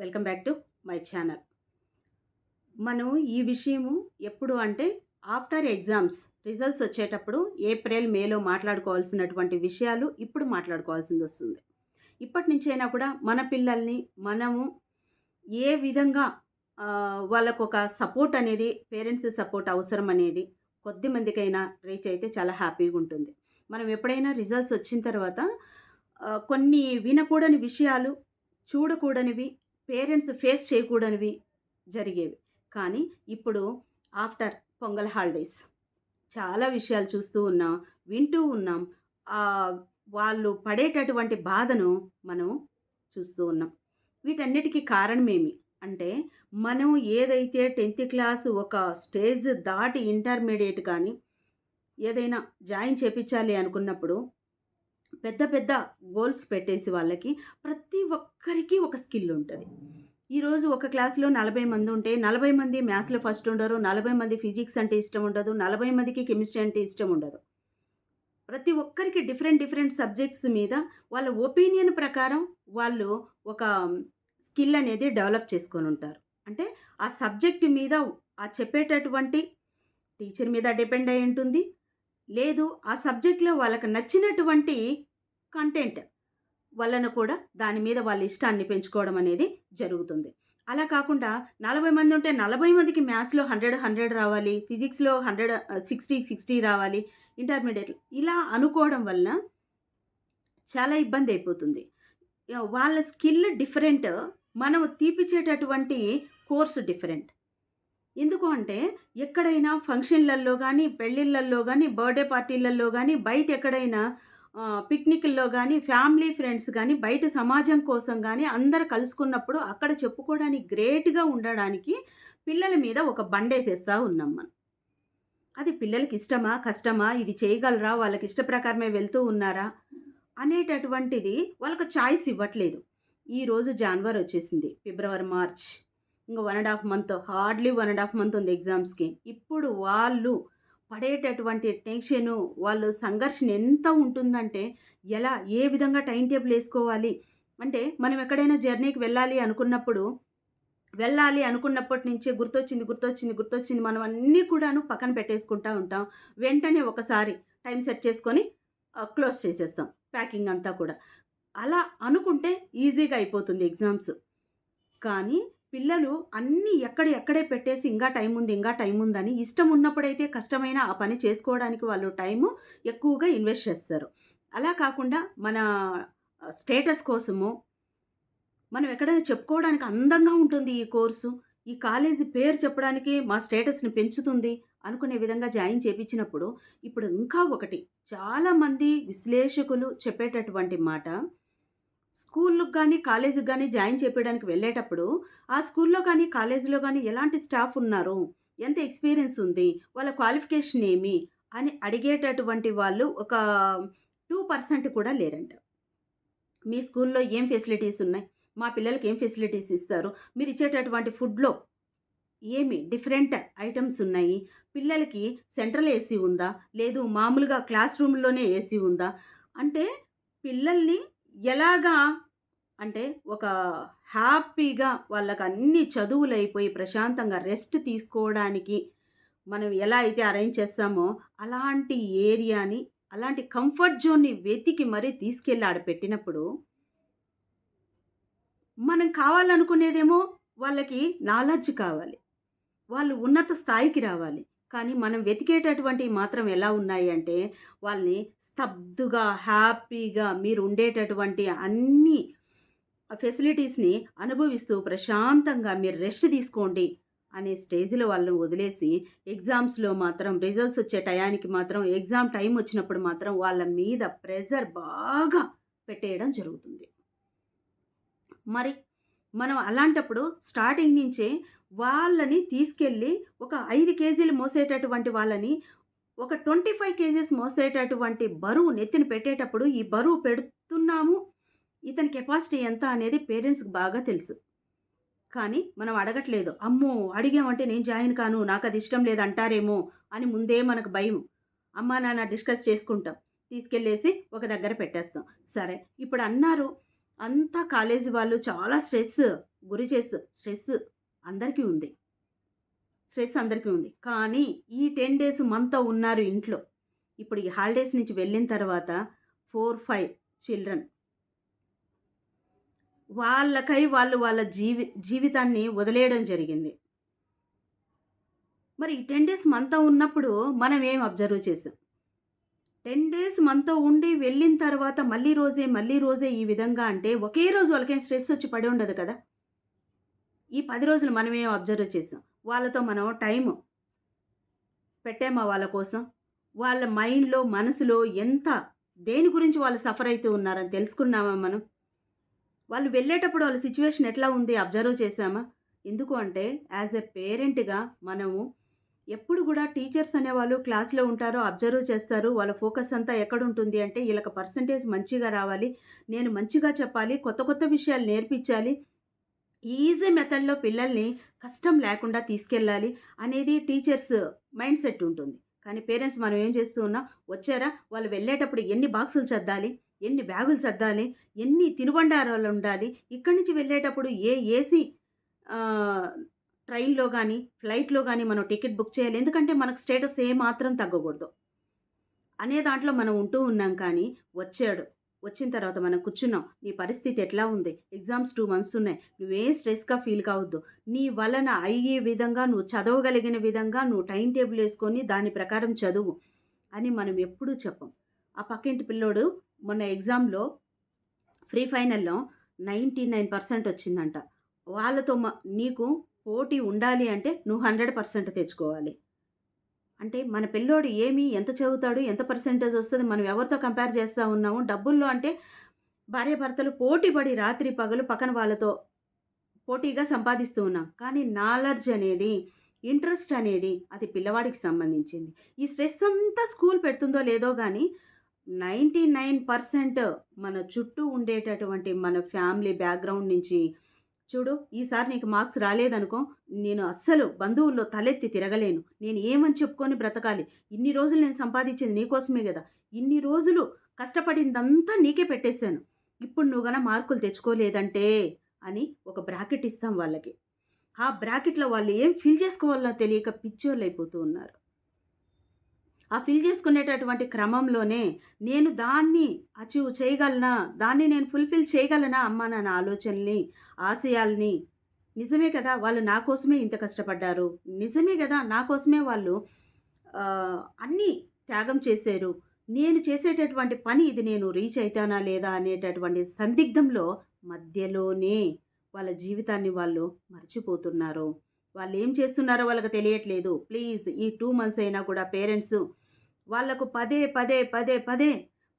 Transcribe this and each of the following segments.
Welcome back to my channel. మనం ఈ విషయము ఎప్పుడు అంటే ఆఫ్టర్ ఎగ్జామ్స్ రిజల్ట్స్ వచ్చేటప్పుడు ఏప్రిల్ మేలో మాట్లాడుకోవాల్సినటువంటి విషయాలు ఇప్పుడు మాట్లాడుకోవాల్సింది వస్తుంది. ఇప్పటి నుంచైనా కూడా మన పిల్లల్ని మనము ఏ విధంగా వాళ్ళకు ఒక సపోర్ట్ అనేది పేరెంట్స్ సపోర్ట్ అవసరం అనేది కొద్ది మందికైనా రీచ్ అయితే చాలా హ్యాపీగా ఉంటుంది. మనం ఎప్పుడైనా రిజల్ట్స్ వచ్చిన తర్వాత కొన్ని వినకూడని విషయాలు చూడకూడనివి పేరెంట్స్ ఫేస్ చేయకూడనివి జరిగేవి. కానీ ఇప్పుడు ఆఫ్టర్ పొంగల్ హాలిడేస్ చాలా విషయాలు చూస్తూ ఉన్నాం వింటూ ఉన్నాం. వాళ్ళు పడేటటువంటి బాధను మనం చూస్తూ ఉన్నాం. వీటన్నిటికీ కారణమేమి? అంటే మనం ఏదైతే టెన్త్ క్లాస్ ఒక స్టేజ్ దాటి ఇంటర్మీడియట్ కానీ ఏదైనా జాయిన్ చేపించాలి అనుకున్నప్పుడు పెద్ద పెద్ద గోల్స్ పెట్టేసి వాళ్ళకి ప్రతి ఒక్కరికి ఒక స్కిల్ ఉంటుంది. ఈరోజు ఒక క్లాస్లో నలభై మంది ఉంటే నలభై మంది మ్యాథ్స్లో ఫస్ట్ ఉండరు నలభై మంది ఫిజిక్స్ అంటే ఇష్టం ఉండదు నలభై మందికి కెమిస్ట్రీ అంటే ఇష్టం ఉండదు. ప్రతి ఒక్కరికి డిఫరెంట్ డిఫరెంట్ సబ్జెక్ట్స్ మీద వాళ్ళ ఒపీనియన్ ప్రకారం వాళ్ళు ఒక స్కిల్ అనేది డెవలప్ చేసుకొని ఉంటారు. అంటే ఆ సబ్జెక్ట్ మీద ఆ చెప్పేటటువంటి టీచర్ మీద డిపెండ్ అయి ఉంటుంది. లేదు ఆ సబ్జెక్ట్లో వాళ్ళకి నచ్చినటువంటి కంటెంట్ వలన కూడా దాని మీద వాళ్ళ ఇష్టాన్ని పెంచుకోవడం అనేది జరుగుతుంది. అలా కాకుండా నలభై మంది ఉంటే నలభై మందికి మ్యాథ్స్లో హండ్రెడ్ హండ్రెడ్ రావాలి ఫిజిక్స్లో హండ్రెడ్ సిక్స్టీ సిక్స్టీ రావాలి ఇంటర్మీడియట్ ఇలా అనుకోవడం వలన చాలా ఇబ్బంది అయిపోతుంది. వాళ్ళ స్కిల్ డిఫరెంట్ మనం తీపిచ్చేటటువంటి కోర్సు డిఫరెంట్. ఎందుకు అంటే ఎక్కడైనా ఫంక్షన్లల్లో కానీ పెళ్ళిళ్ళల్లో కానీ బర్త్డే పార్టీలలో కానీ బయట ఎక్కడైనా పిక్నిక్ల్లో కానీ ఫ్యామిలీ ఫ్రెండ్స్ కానీ బయట సమాజం కోసం కానీ అందరు కలుసుకున్నప్పుడు అక్కడ చెప్పుకోవడానికి గ్రేట్గా ఉండడానికి పిల్లల మీద ఒక బండేసేస్తూ ఉన్నాం మనం. అది పిల్లలకి ఇష్టమా కష్టమా ఇది చేయగలరా వాళ్ళకి ఇష్ట ప్రకారమే వెళ్తూ ఉన్నారా అనేటటువంటిది వాళ్ళకు చాయిస్ ఇవ్వట్లేదు. ఈరోజు జనవరి వచ్చేసింది ఫిబ్రవరి మార్చ్. ఇంకా one and half month hardly one and half month ఉంది ఎగ్జామ్స్కి. ఇప్పుడు వాళ్ళు పడేటటువంటి టెన్షను వాళ్ళు సంఘర్షణ ఎంత ఉంటుందంటే ఎలా ఏ విధంగా టైం టేబుల్ వేసుకోవాలి? అంటే మనం ఎక్కడైనా జర్నీకి వెళ్ళాలి అనుకున్నప్పుడు వెళ్ళాలి అనుకున్నప్పటి నుంచే గుర్తొచ్చింది గుర్తొచ్చింది గుర్తొచ్చింది మనం అన్నీ కూడాను పక్కన పెట్టేసుకుంటూ ఉంటాం. వెంటనే ఒకసారి టైం సెట్ చేసుకొని క్లోజ్ చేసేస్తాం ప్యాకింగ్ అంతా కూడా. అలా అనుకుంటే ఈజీగా అయిపోతుంది ఎగ్జామ్స్. కానీ పిల్లలు అన్నీ ఎక్కడ ఎక్కడే పెట్టేసి ఇంకా టైం ఉంది ఇంకా టైం ఉందని ఇష్టం ఉన్నప్పుడైతే కష్టమైన ఆ పని చేసుకోవడానికి వాళ్ళు టైము ఎక్కువగా ఇన్వెస్ట్ చేస్తారు. అలా కాకుండా మన స్టేటస్ కోసము మనం ఎక్కడైనా చెప్పుకోవడానికి అందంగా ఉంటుంది ఈ కోర్సు. ఈ కాలేజీ పేరు చెప్పడానికి మా స్టేటస్ని పెంచుతుంది అనుకునే విధంగా జాయిన్ చేపించినప్పుడు ఇప్పుడు ఇంకా ఒకటి. చాలామంది విశ్లేషకులు చెప్పేటటువంటి మాట స్కూళ్ళకు కానీ కాలేజీకి కానీ జాయిన్ చేపించడానికి వెళ్ళేటప్పుడు ఆ స్కూల్లో కానీ కాలేజీలో కానీ ఎలాంటి స్టాఫ్ ఉన్నారు ఎంత ఎక్స్పీరియన్స్ ఉంది వాళ్ళ క్వాలిఫికేషన్ ఏమి అని అడిగేటటువంటి వాళ్ళు ఒక టూ పర్సెంట్ కూడా లేరంట. మీ స్కూల్లో ఏం ఫెసిలిటీస్ ఉన్నాయి? మా పిల్లలకి ఏం ఫెసిలిటీస్ ఇస్తారు? మీరు ఇచ్చేటటువంటి ఫుడ్లో ఏమి డిఫరెంట్ ఐటమ్స్ ఉన్నాయి? పిల్లలకి సెంట్రల్ ఏసీ ఉందా? లేదు మామూలుగా క్లాస్ రూమ్లోనే ఏసీ ఉందా? అంటే పిల్లల్ని ఎలాగా అంటే ఒక హ్యాపీగా వాళ్ళకి అన్ని చదువులు అయిపోయి ప్రశాంతంగా రెస్ట్ తీసుకోవడానికి మనం ఎలా అయితే అరేంజ్ చేస్తామో అలాంటి ఏరియాని అలాంటి కంఫర్ట్ జోన్ని వెతికి మరీ తీసుకెళ్ళి ఆడ పెట్టినప్పుడు మనం కావాలనుకునేదేమో వాళ్ళకి నాలెడ్జ్ కావాలి. వాళ్ళు ఉన్నత స్థాయికి రావాలి. కానీ మనం వెతికేటటువంటి మాత్రం ఎలా ఉన్నాయి అంటే వాళ్ళని స్తబ్దుగా హ్యాపీగా మీరు ఉండేటటువంటి అన్ని ఫెసిలిటీస్ని అనుభవిస్తూ ప్రశాంతంగా మీరు రెస్ట్ తీసుకోండి అనే స్టేజ్లో వాళ్ళని వదిలేసి ఎగ్జామ్స్లో మాత్రం రిజల్ట్స్ వచ్చే టయానికి మాత్రం ఎగ్జామ్ టైం వచ్చినప్పుడు మాత్రం వాళ్ళ మీద ప్రెజర్ బాగా పెట్టేయడం జరుగుతుంది. మరి మనం అలాంటప్పుడు స్టార్టింగ్ నుంచే వాళ్ళని తీసుకెళ్ళి ఒక ఐదు కేజీలు మోసేటటువంటి వాళ్ళని ఒక ట్వంటీ ఫైవ్ కేజీస్ మోసేటటువంటి బరువు నెత్తిన పెట్టేటప్పుడు ఈ బరువు పెడుతున్నాము. ఇతని కెపాసిటీ ఎంత అనేది పేరెంట్స్కి బాగా తెలుసు. కానీ మనం అడగట్లేదు. అమ్మో! అడిగామంటే నేను జాయిన్ కాను నాకు అది ఇష్టం లేదు అంటారేమో అని ముందే మనకు భయం. అమ్మా నాన్న డిస్కస్ చేసుకుంటాం. తీసుకెళ్ళేసి ఒక దగ్గర పెట్టేస్తాం. సరే ఇప్పుడు అన్నారు. అంతా కాలేజీ వాళ్ళు చాలా స్ట్రెస్ గురి చేస్తూ స్ట్రెస్. అందరికీ ఉంది. స్ట్రెస్ అందరికీ ఉంది. కానీ ఈ టెన్ డేస్ మనతో ఉన్నారు ఇంట్లో. ఇప్పుడు ఈ హాలిడేస్ నుంచి వెళ్ళిన తర్వాత ఫోర్ ఫైవ్ చిల్డ్రన్. వాళ్ళకై వాళ్ళు వాళ్ళ జీవి జీవితాన్ని వదిలేయడం జరిగింది. మరి ఈ టెన్ డేస్ మనతో ఉన్నప్పుడు మనం ఏం అబ్జర్వ్ చేసాం? టెన్ డేస్ మనతో ఉండి వెళ్ళిన తర్వాత మళ్ళీ రోజే మళ్ళీ రోజే ఈ విధంగా అంటే ఒకే రోజు వాళ్ళకేం స్ట్రెస్ వచ్చి పడి ఉండదు కదా? ఈ పది రోజులు మనమే అబ్జర్వ్ చేసాం. వాళ్ళతో మనం టైం పెట్టామా వాళ్ళ కోసం? వాళ్ళ మైండ్లో మనసులో ఎంత దేని గురించి వాళ్ళు సఫర్ అవుతూ ఉన్నారని తెలుసుకున్నామా మనం? వాళ్ళు వెళ్ళేటప్పుడు వాళ్ళ సిచ్యువేషన్ ఎట్లా ఉంది? అబ్జర్వ్ చేసామా? ఎందుకు అంటే యాజ్ ఎ పేరెంట్గా మనము ఎప్పుడు కూడా టీచర్స్ అనేవాళ్ళు క్లాస్లో ఉంటారో అబ్జర్వ్ చేస్తారు. వాళ్ళ ఫోకస్ అంతా ఎక్కడ ఉంటుంది అంటే వీళ్ళకి పర్సంటేజ్ మంచిగా రావాలి. నేను మంచిగా చెప్పాలి కొత్త కొత్త విషయాలు నేర్పించాలి. ఈజీ మెథడ్లో పిల్లల్ని కష్టం లేకుండా తీసుకెళ్ళాలి అనేది టీచర్స్ మైండ్ సెట్ ఉంటుంది. కానీ పేరెంట్స్ మనం ఏం చేస్తూ ఉన్నాం? వచ్చారా? వాళ్ళు వెళ్ళేటప్పుడు ఎన్ని బాక్సులు చద్దాలి ఎన్ని బ్యాగులు సర్దాలి? ఎన్ని తినుబండారాలు ఉండాలి? ఇక్కడి నుంచి వెళ్ళేటప్పుడు ఏ ఏసీ ట్రైన్లో కానీ ఫ్లైట్లో కానీ మనం టికెట్ బుక్ చేయాలి. ఎందుకంటే మనకు స్టేటస్ ఏ మాత్రం తగ్గకూడదు. అనే దాంట్లో మనం ఉంటూ ఉన్నాం కానీ వచ్చాడు. వచ్చిన తర్వాత మనం కూర్చున్నాం నీ పరిస్థితి ఎట్లా ఉంది? ఎగ్జామ్స్ టూ మంత్స్ ఉన్నాయి. నువ్వే స్ట్రెస్గా ఫీల్ కావద్దు. నీ వలన అయ్యే విధంగా నువ్వు చదవగలిగిన విధంగా నువ్వు టైం టేబుల్ వేసుకొని దాని ప్రకారం చదువు అని మనం ఎప్పుడూ చెప్పం. ఆ పక్కింటి పిల్లోడు మొన్న ఎగ్జామ్లో ఫ్రీ ఫైనల్లో నైంటీ నైన్ పర్సెంట్ వచ్చిందంట. వాళ్ళతో నీకు పోటీ ఉండాలి అంటే నువ్వు హండ్రెడ్ పర్సెంట్ తెచ్చుకోవాలి. అంటే మన పిల్లోడు ఏమి ఎంత చదువుతాడు ఎంత పర్సెంటేజ్ వస్తుంది మనం ఎవరితో కంపేర్ చేస్తూ ఉన్నాము? డబ్బుల్లో అంటే భార్యాభర్తలు భర్తలు పోటీపడి రాత్రి పగలు పక్కన వాళ్ళతో పోటీగా సంపాదిస్తూ ఉన్నాం. కానీ నాలెడ్జ్ అనేది ఇంట్రెస్ట్ అనేది అది పిల్లవాడికి సంబంధించింది. ఈ స్ట్రెస్ అంతా స్కూల్ పెడుతుందో లేదో కానీ నైంటీ నైన్ పర్సెంట్ మన చుట్టూ ఉండేటటువంటి మన ఫ్యామిలీ బ్యాక్గ్రౌండ్ నుంచి చూడు ఈసారి నీకు మార్క్స్ రాలేదనుకో నేను అస్సలు బంధువుల్లో తలెత్తి తిరగలేను. నేను ఏమని చెప్పుకొని బ్రతకాలి? ఇన్ని రోజులు నేను సంపాదించింది నీకోసమే కదా. ఇన్ని రోజులు కష్టపడిందంతా నీకే పెట్టేశాను. ఇప్పుడు నువ్వు గన మార్కులు తెచ్చుకోలేదంటే అని ఒక బ్రాకెట్ ఇస్తాం వాళ్ళకి. ఆ బ్రాకెట్లో వాళ్ళు ఏం ఫిల్ చేసుకోవాలో తెలియక పిచ్చోళ్ళు అయిపోతూ ఉన్నారు. ఆ ఫిల్ చేసుకునేటటువంటి క్రమంలోనే నేను దాన్ని అచీవ్ చేయగలనా? దాన్ని నేను ఫుల్ఫిల్ చేయగలనా అమ్మ నా ఆలోచనల్ని ఆశయాల్ని? నిజమే కదా వాళ్ళు నా కోసమే ఇంత కష్టపడ్డారు. నిజమే కదా నా కోసమే వాళ్ళు అన్నీ త్యాగం చేశారు. నేను చేసేటటువంటి పని ఇది నేను రీచ్ అవుతానా లేదా అనేటటువంటి సందిగ్ధంలో మధ్యలోనే వాళ్ళ జీవితాన్ని వాళ్ళు మర్చిపోతున్నారు. వాళ్ళు ఏం చేస్తున్నారో వాళ్ళకి తెలియట్లేదు. ప్లీజ్ ఈ టూ మంత్స్ అయినా కూడా పేరెంట్స్ వాళ్ళకు పదే పదే పదే పదే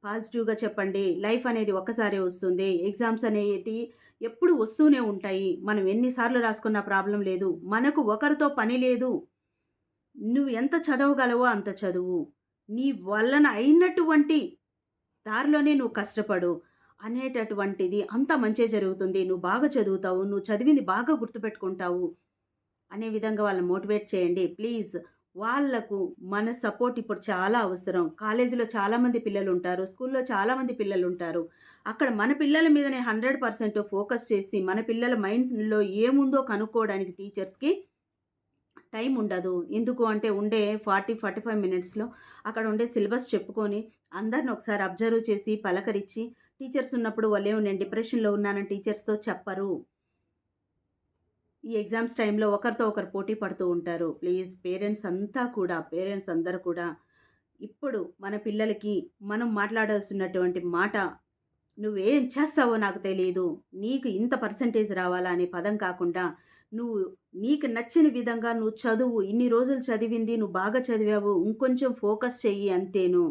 పాజిటివ్గా చెప్పండి. లైఫ్ అనేది ఒక్కసారే వస్తుంది. ఎగ్జామ్స్ అనేటి ఎప్పుడు వస్తూనే ఉంటాయి. మనం ఎన్నిసార్లు రాసుకున్న ప్రాబ్లం లేదు. మనకు ఒకరితో పని లేదు. నువ్వు ఎంత చదవగలవో అంత చదువు. నీ వలన అయినటువంటి దారిలోనే నువ్వు కష్టపడు అనేటటువంటిది అంత మంచి జరుగుతుంది. నువ్వు బాగా చదువుతావు. నువ్వు చదివింది బాగా గుర్తుపెట్టుకుంటావు. అనే విధంగా వాళ్ళని మోటివేట్ చేయండి. ప్లీజ్ వాళ్ళకు మన సపోర్ట్ ఇప్పుడు చాలా అవసరం. కాలేజీలో చాలామంది పిల్లలు ఉంటారు స్కూల్లో చాలామంది పిల్లలు ఉంటారు అక్కడ మన పిల్లల మీదనే హండ్రెడ్ పర్సెంట్ ఫోకస్ చేసి మన పిల్లల మైండ్స్లో ఏముందో కనుక్కోవడానికి టీచర్స్కి టైం ఉండదు. ఎందుకు అంటే ఉండే ఫార్టీ ఫార్టీ ఫైవ్ మినిట్స్లో అక్కడ ఉండే సిలబస్ చెప్పుకొని అందరిని ఒకసారి అబ్జర్వ్ చేసి పలకరించి టీచర్స్ ఉన్నప్పుడు వాళ్ళే నేను డిప్రెషన్లో ఉన్నానని టీచర్స్తో చెప్పరు. ఈ ఎగ్జామ్స్ టైంలో ఒకరితో ఒకరు పోటీ పడుతూ ఉంటారు. ప్లీజ్ పేరెంట్స్ అంతా కూడా పేరెంట్స్ అందరూ కూడా. ఇప్పుడు మన పిల్లలకి మనం మాట్లాడాల్సినటువంటి మాట నువ్వేం చేస్తావో నాకు తెలియదు నీకు ఇంత పర్సంటేజ్ రావాలా? అనే పదం కాకుండా నువ్వు నీకు నచ్చిన విధంగా నువ్వు చదువు. ఇన్ని రోజులు చదివింది నువ్వు బాగా చదివావు. ఇంకొంచెం ఫోకస్ చెయ్యి అంతేను.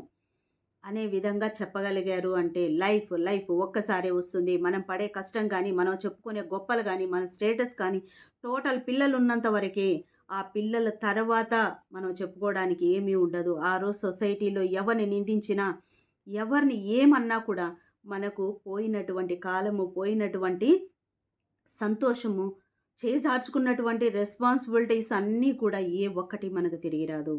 అనే విధంగా చెప్పగలిగారు అంటే లైఫ్ లైఫ్ ఒక్కసారే వస్తుంది. మనం పడే కష్టం కానీ మనం చెప్పుకునే గొప్పలు కానీ మన స్టేటస్ కానీ టోటల్ పిల్లలు ఉన్నంత వరకే ఆ పిల్లల తర్వాత మనం చెప్పుకోవడానికి ఏమీ ఉండదు. ఆ రోజు సొసైటీలో ఎవరిని నిందించినా ఎవరిని ఏమన్నా కూడా మనకు పోయినటువంటి కాలము పోయినటువంటి సంతోషము చేజార్చుకున్నటువంటి రెస్పాన్సిబిలిటీస్ అన్నీ కూడా ఏ ఒక్కటి మనకు తిరిగి రాదు